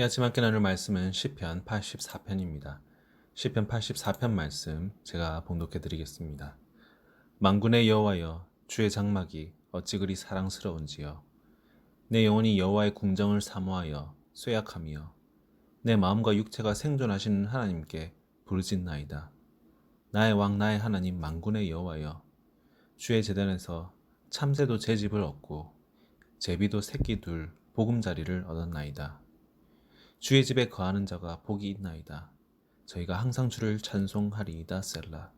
이 아침 함께 나눌 말씀은 시편 84편입니다. 시편 84편 말씀 제가 봉독해 드리겠습니다. 만군의 여호와여 주의 장막이 어찌 그리 사랑스러운지요 내 영혼이 여호와의 궁정을 사모하여 쇠약하며 내 마음과 육체가 생존하시는 하나님께 부르짖나이다. 나의 왕 나의 하나님 만군의 여호와여 주의 재단에서 참새도 제 집을 얻고 제비도 새끼 둘 보금자리를 얻었나이다. 주의 집에 거하는 자가 복이 있나이다. 저희가 항상 주를 찬송하리이다 셀라.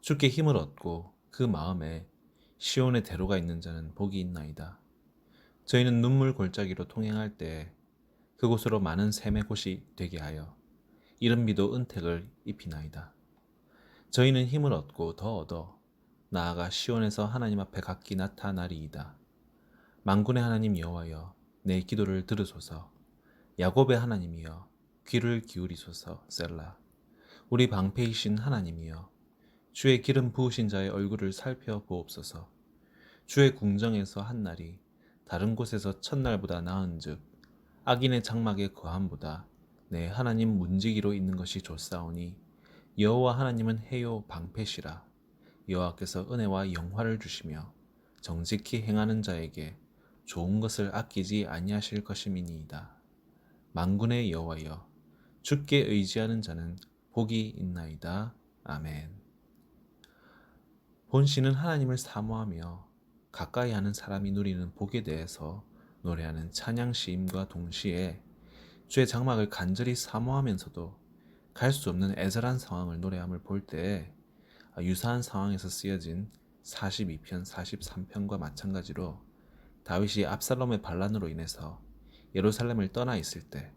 주께 힘을 얻고 그 마음에 시온의 대로가 있는 자는 복이 있나이다. 저희는 눈물 골짜기로 통행할 때 그곳으로 많은 샘의 곳이 되게 하여 이른 비도 은택을 입히나이다. 저희는 힘을 얻고 더 얻어 나아가 시온에서 하나님 앞에 각기 나타나리이다. 만군의 하나님 여호와여 내 기도를 들으소서. 야곱의 하나님이여 귀를 기울이소서 셀라. 우리 방패이신 하나님이여 주의 기름 부으신 자의 얼굴을 살펴보옵소서. 주의 궁정에서 한 날이 다른 곳에서 첫날보다 나은즉 악인의 장막에 거함보다 내 하나님 문지기로 있는 것이 좋사오니 여호와 하나님은 해요 방패시라 여호와께서 은혜와 영화를 주시며 정직히 행하는 자에게 좋은 것을 아끼지 아니하실 것임이니이다. 만군의 여호와여 주께 의지하는 자는 복이 있나이다. 아멘. 본시는 하나님을 사모하며 가까이 하는 사람이 누리는 복에 대해서 노래하는 찬양 시임과 동시에 주의 장막을 간절히 사모하면서도 갈 수 없는 애절한 상황을 노래함을 볼때 유사한 상황에서 쓰여진 42편, 43편과 마찬가지로 다윗이 압살롬의 반란으로 인해서 예루살렘을 떠나 있을 때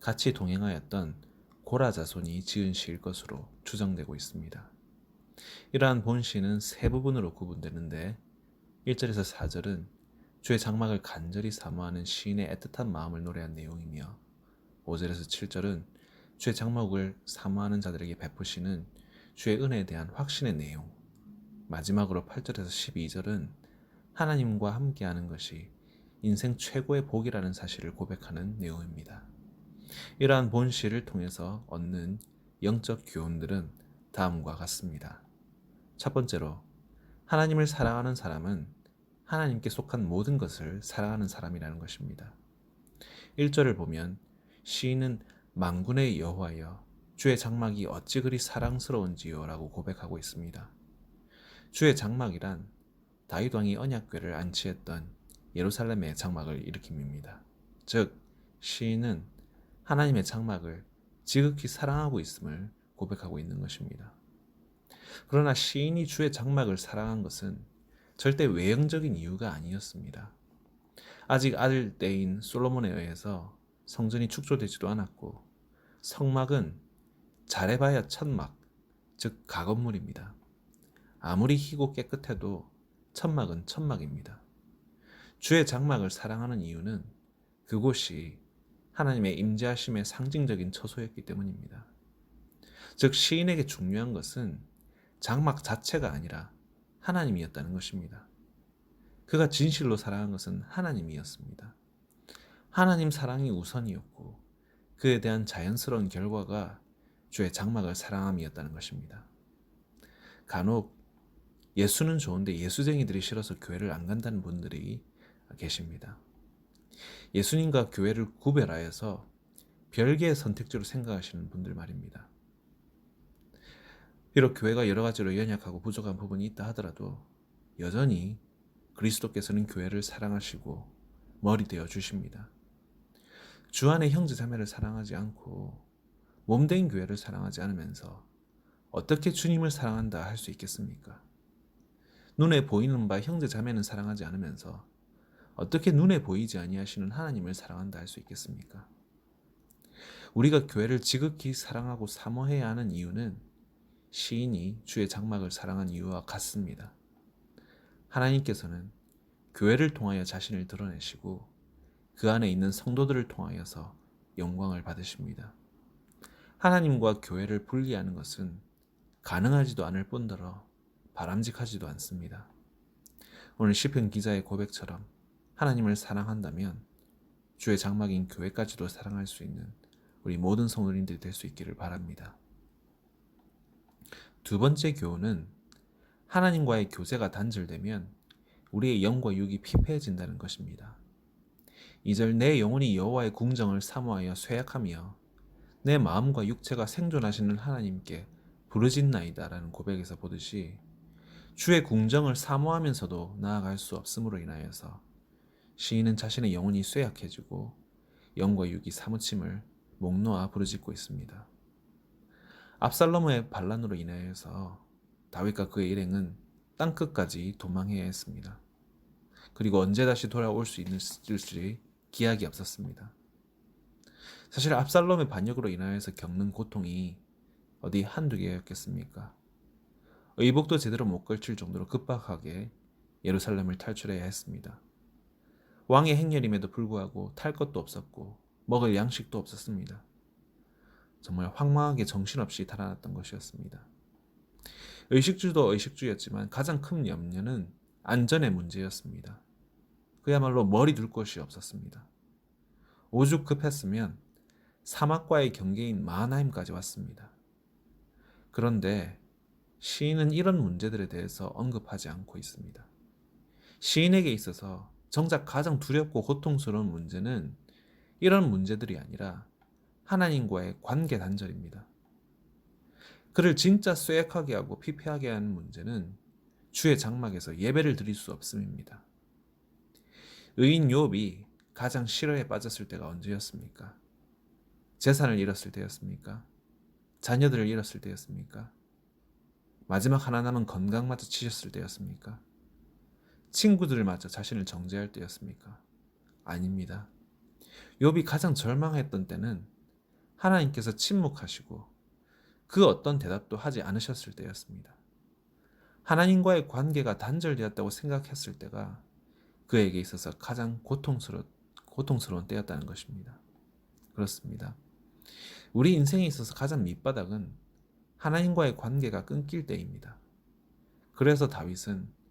같이 동행하였던 고라 자손이 지은 시일 것으로 추정되고 있습니다. 이러한 본시는 세 부분으로 구분되는데 1절에서 4절은 주의 장막을 간절히 사모하는 시인의 애틋한 마음을 노래한 내용이며 5절에서 7절은 주의 장막을 사모하는 자들에게 베푸시는 주의 은혜에 대한 확신의 내용 마지막으로 8절에서 12절은 하나님과 함께하는 것이 인생 최고의 복이라는 사실을 고백하는 내용입니다. 이러한 본시를 통해서 얻는 영적 교훈들은 다음과 같습니다. 첫 번째로 하나님을 사랑하는 사람은 하나님께 속한 모든 것을 사랑하는 사람이라는 것입니다. 1절을 보면 시인은 만군의 여호와여 주의 장막이 어찌 그리 사랑스러운지요라고 고백하고 있습니다. 주의 장막이란 다윗 왕이 언약궤를 안치했던 예루살렘의 장막을 일으킵니다. 즉 시인은 하나님의 장막을 지극히 사랑하고 있음을 고백하고 있는 것입니다. 그러나 시인이 주의 장막을 사랑한 것은 절대 외형적인 이유가 아니었습니다. 아직 아들 때인 솔로몬에 의해서 성전이 축조되지도 않았고 성막은 잘해봐야 천막, 즉 가건물입니다. 아무리 희고 깨끗해도 천막은 천막입니다. 주의 장막을 사랑하는 이유는 그곳이 하나님의 임재하심의 상징적인 처소였기 때문입니다. 즉 시인에게 중요한 것은 장막 자체가 아니라 하나님이었다는 것입니다. 그가 진실로 사랑한 것은 하나님이었습니다. 하나님 사랑이 우선이었고 그에 대한 자연스러운 결과가 주의 장막을 사랑함이었다는 것입니다. 간혹 예수는 좋은데 예수쟁이들이 싫어서 교회를 안 간다는 분들이 계십니다. 예수님과 교회를 구별하여서 별개의 선택지로 생각하시는 분들 말입니다. 비록 교회가 여러 가지로 연약하고 부족한 부분이 있다 하더라도 여전히 그리스도께서는 교회를 사랑하시고 머리 되어 주십니다. 주 안의 형제 자매를 사랑하지 않고 몸된 교회를 사랑하지 않으면서 어떻게 주님을 사랑한다 할 수 있겠습니까? 눈에 보이는 바 형제 자매는 사랑하지 않으면서 어떻게 눈에 보이지 아니하시는 하나님을 사랑한다 할 수 있겠습니까? 우리가 교회를 지극히 사랑하고 사모해야 하는 이유는 시인이 주의 장막을 사랑한 이유와 같습니다. 하나님께서는 교회를 통하여 자신을 드러내시고 그 안에 있는 성도들을 통하여서 영광을 받으십니다. 하나님과 교회를 분리하는 것은 가능하지도 않을 뿐더러 바람직하지도 않습니다. 오늘 시편 기자의 고백처럼 하나님을 사랑한다면 주의 장막인 교회까지도 사랑할 수 있는 우리 모든 성도님들이 될 수 있기를 바랍니다. 두 번째 교훈은 하나님과의 교제가 단절되면 우리의 영과 육이 피폐해진다는 것입니다. 2절 내 영혼이 여호와의 궁정을 사모하여 쇠약하며 내 마음과 육체가 생존하시는 하나님께 부르짖나이다라는 고백에서 보듯이 주의 궁정을 사모하면서도 나아갈 수 없음으로 인하여서 시인은 자신의 영혼이 쇠약해지고 영과 육이 사무침을 목 놓아 부르짖고 있습니다. 압살롬의 반란으로 인하여서 다윗과 그의 일행은 땅 끝까지 도망해야 했습니다. 그리고 언제 다시 돌아올 수 있을지 기약이 없었습니다. 사실 압살롬의 반역으로 인하여서 겪는 고통이 어디 한두 개였겠습니까? 의복도 제대로 못 걸칠 정도로 급박하게 예루살렘을 탈출해야 했습니다. 왕의 행렬임에도 불구하고 탈 것도 없었고 먹을 양식도 없었습니다. 정말 황망하게 정신없이 달아났던 것이었습니다. 의식주도 의식주였지만 가장 큰 염려는 안전의 문제였습니다. 그야말로 머리 둘 곳이 없었습니다. 오죽 급했으면 사막과의 경계인 마하나임까지 왔습니다. 그런데 시인은 이런 문제들에 대해서 언급하지 않고 있습니다. 시인에게 있어서 정작 가장 두렵고 고통스러운 문제는 이런 문제들이 아니라 하나님과의 관계 단절입니다. 그를 진짜 쇠약하게 하고 피폐하게 하는 문제는 주의 장막에서 예배를 드릴 수 없음입니다. 의인 욥이 가장 실화에 빠졌을 때가 언제였습니까? 재산을 잃었을 때였습니까? 자녀들을 잃었을 때였습니까? 마지막 하나 남은 건강마저 치셨을 때였습니까? 친구들을 맞아 자신을 정죄할 때였습니까? 아닙니다. 욥이 가장 절망했던 때는 하나님께서 침묵하시고 그 어떤 대답도 하지 않으셨을 때였습니다. 하나님과의 관계가 단절되었다고 생각했을 때가 그에게 있어서 가장 고통스러, 고통스러운 때였다는 것입니다. 그렇습니다. 우리 인생에 있어서 가장 밑바닥은 하나님과의 관계가 끊길 때입니다. 그래서 다윗은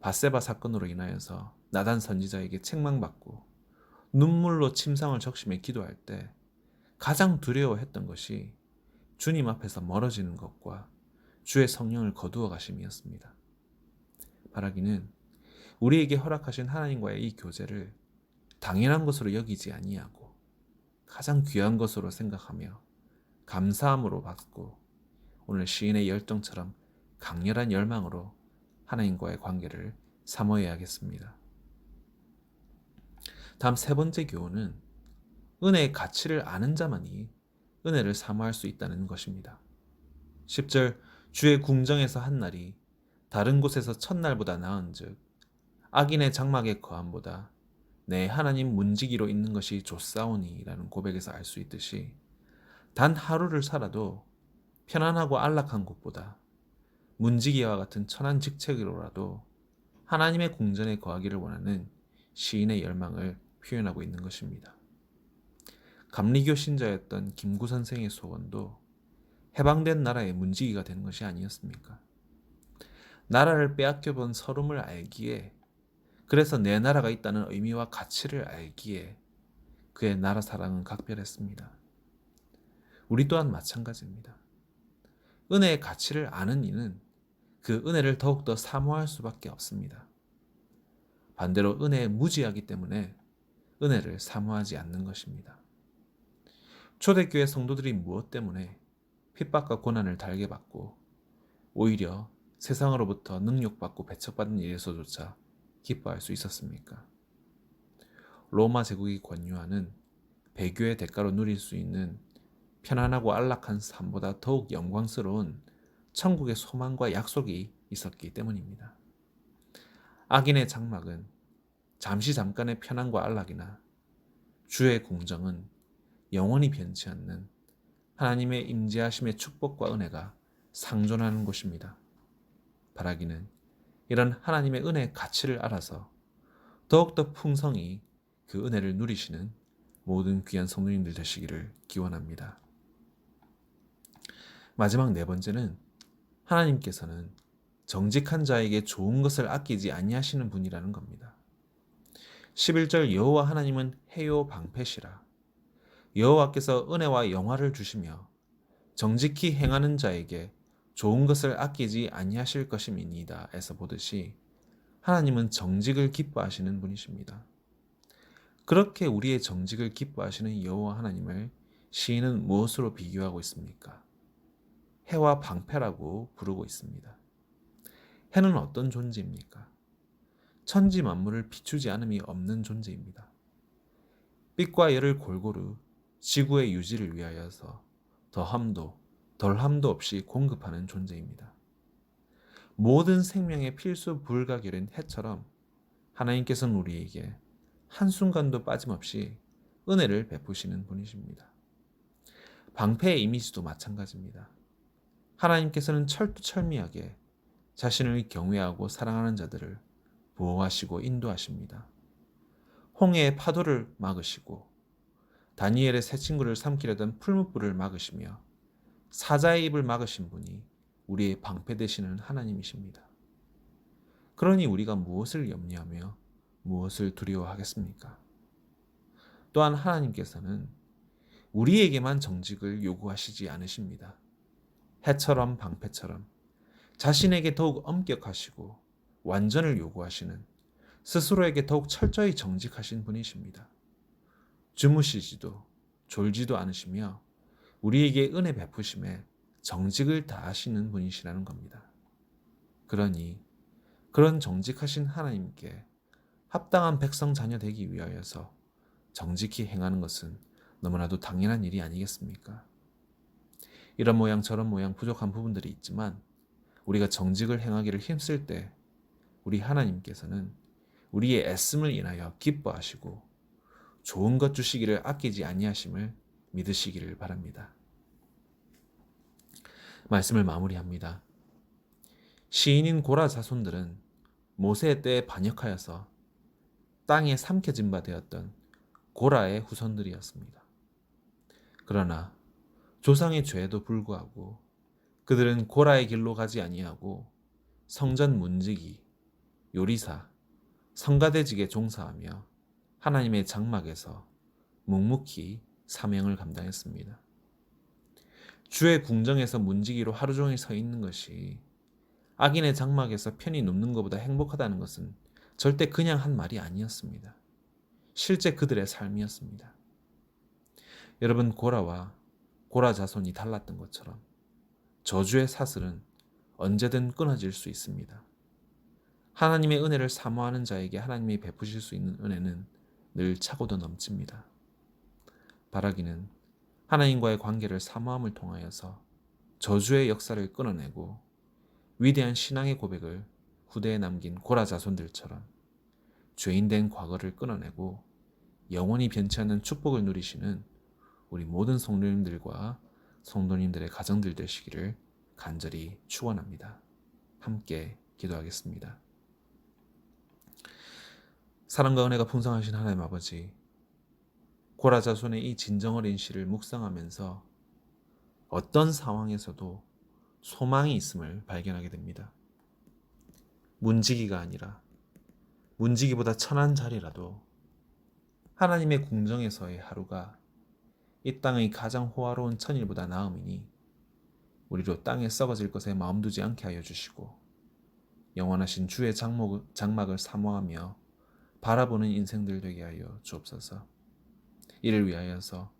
바세바 사건으로 인하여서 나단 선지자에게 책망받고 눈물로 침상을 적심해 기도할 때 가장 두려워했던 것이 주님 앞에서 멀어지는 것과 주의 성령을 거두어 가심이었습니다. 바라기는 우리에게 허락하신 하나님과의 이 교제를 당연한 것으로 여기지 아니하고 가장 귀한 것으로 생각하며 감사함으로 받고 오늘 시인의 열정처럼 강렬한 열망으로 하나님과의 관계를 사모해야겠습니다. 다음 세 번째 교훈은 은혜의 가치를 아는 자만이 은혜를 사모할 수 있다는 것입니다. 10절 주의 궁정에서 한 날이 다른 곳에서 첫날보다 나은즉 악인의 장막의 거함보다 내 하나님 문지기로 있는 것이 좋사오니라는 고백에서 알 수 있듯이 단 하루를 살아도 편안하고 안락한 곳보다 문지기와 같은 천한 직책으로라도 하나님의 궁전에 거하기를 원하는 시인의 열망을 표현하고 있는 것입니다. 감리교 신자였던 김구 선생의 소원도 해방된 나라의 문지기가 되는 것이 아니었습니까? 나라를 빼앗겨 본 서름을 알기에 그래서 내 나라가 있다는 의미와 가치를 알기에 그의 나라 사랑은 각별했습니다. 우리 또한 마찬가지입니다. 은혜의 가치를 아는 이는 그 은혜를 더욱더 사모할 수밖에 없습니다. 반대로 은혜에 무지하기 때문에 은혜를 사모하지 않는 것입니다. 초대교회 성도들이 무엇 때문에 핍박과 고난을 달게 받고 오히려 세상으로부터 능욕받고 배척받는 일에서조차 기뻐할 수 있었습니까? 로마 제국이 권유하는 배교의 대가로 누릴 수 있는 편안하고 안락한 삶보다 더욱 영광스러운 천국의 소망과 약속이 있었기 때문입니다. 악인의 장막은 잠시 잠깐의 편안과 안락이나 주의 공정은 영원히 변치 않는 하나님의 임재하심의 축복과 은혜가 상존하는 곳입니다. 바라기는 이런 하나님의 은혜의 가치를 알아서 더욱더 풍성히 그 은혜를 누리시는 모든 귀한 성도님들 되시기를 기원합니다. 마지막 네 번째는 하나님께서는 정직한 자에게 좋은 것을 아끼지 아니하시는 분이라는 겁니다. 11절 여호와 하나님은 해요 방패시라. 여호와께서 은혜와 영화를 주시며 정직히 행하는 자에게 좋은 것을 아끼지 아니하실 것임이니이다. 에서 보듯이 하나님은 정직을 기뻐하시는 분이십니다. 그렇게 우리의 정직을 기뻐하시는 여호와 하나님을 시인은 무엇으로 비교하고 있습니까? 해와 방패라고 부르고 있습니다. 해는 어떤 존재입니까? 천지 만물을 비추지 않음이 없는 존재입니다. 빛과 열을 골고루 지구의 유지를 위하여서 더함도 덜함도 없이 공급하는 존재입니다. 모든 생명의 필수 불가결인 해처럼 하나님께서는 우리에게 한순간도 빠짐없이 은혜를 베푸시는 분이십니다. 방패의 이미지도 마찬가지입니다. 하나님께서는 철두철미하게 자신을 경외하고 사랑하는 자들을 보호하시고 인도하십니다. 홍해의 파도를 막으시고 다니엘의 새 친구를 삼키려던 풀무불을 막으시며 사자의 입을 막으신 분이 우리의 방패 되시는 하나님이십니다. 그러니 우리가 무엇을 염려하며 무엇을 두려워하겠습니까? 또한 하나님께서는 우리에게만 정직을 요구하시지 않으십니다. 해처럼 방패처럼 자신에게 더욱 엄격하시고 완전을 요구하시는 스스로에게 더욱 철저히 정직하신 분이십니다. 주무시지도 졸지도 않으시며 우리에게 은혜 베푸심에 정직을 다하시는 분이시라는 겁니다. 그러니 그런 정직하신 하나님께 합당한 백성 자녀 되기 위하여서 정직히 행하는 것은 너무나도 당연한 일이 아니겠습니까? 이런 모양 저런 모양 부족한 부분들이 있지만 우리가 정직을 행하기를 힘쓸 때 우리 하나님께서는 우리의 애씀을 인하여 기뻐하시고 좋은 것 주시기를 아끼지 아니하심을 믿으시기를 바랍니다. 말씀을 마무리합니다. 시인인 고라 자손들은 모세 때에 반역하여서 땅에 삼켜진 바 되었던 고라의 후손들이었습니다. 그러나 조상의 죄에도 불구하고 그들은 고라의 길로 가지 아니하고 성전 문지기, 요리사, 성가대직에 종사하며 하나님의 장막에서 묵묵히 사명을 감당했습니다. 주의 궁정에서 문지기로 하루 종일 서 있는 것이 악인의 장막에서 편히 눕는 것보다 행복하다는 것은 절대 그냥 한 말이 아니었습니다. 실제 그들의 삶이었습니다. 여러분 고라와 고라 자손이 달랐던 것처럼 저주의 사슬은 언제든 끊어질 수 있습니다. 하나님의 은혜를 사모하는 자에게 하나님이 베푸실 수 있는 은혜는 늘 차고도 넘칩니다. 바라기는 하나님과의 관계를 사모함을 통하여서 저주의 역사를 끊어내고 위대한 신앙의 고백을 후대에 남긴 고라 자손들처럼 죄인된 과거를 끊어내고 영원히 변치 않는 축복을 누리시는 우리 모든 성도님들과 성도님들의 가정들 되시기를 간절히 축원합니다. 함께 기도하겠습니다. 사랑과 은혜가 풍성하신 하나님 아버지, 고라 자손의 이 진정 어린 시를 묵상하면서 어떤 상황에서도 소망이 있음을 발견하게 됩니다. 문지기가 아니라 문지기보다 천한 자리라도 하나님의 궁정에서의 하루가 이 땅의 가장 호화로운 천일보다 나음이니 우리로 땅에 썩어질 것에 마음 두지 않게 하여 주시고 영원하신 주의 장목, 장막을 사모하며 바라보는 인생들 되게 하여 주옵소서. 이를 위하여서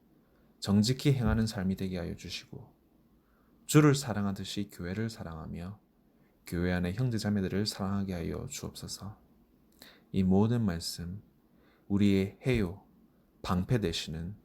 정직히 행하는 삶이 되게 하여 주시고 주를 사랑하듯이 교회를 사랑하며 교회 안의 형제 자매들을 사랑하게 하여 주옵소서. 이 모든 말씀 우리의 해요 방패 되시는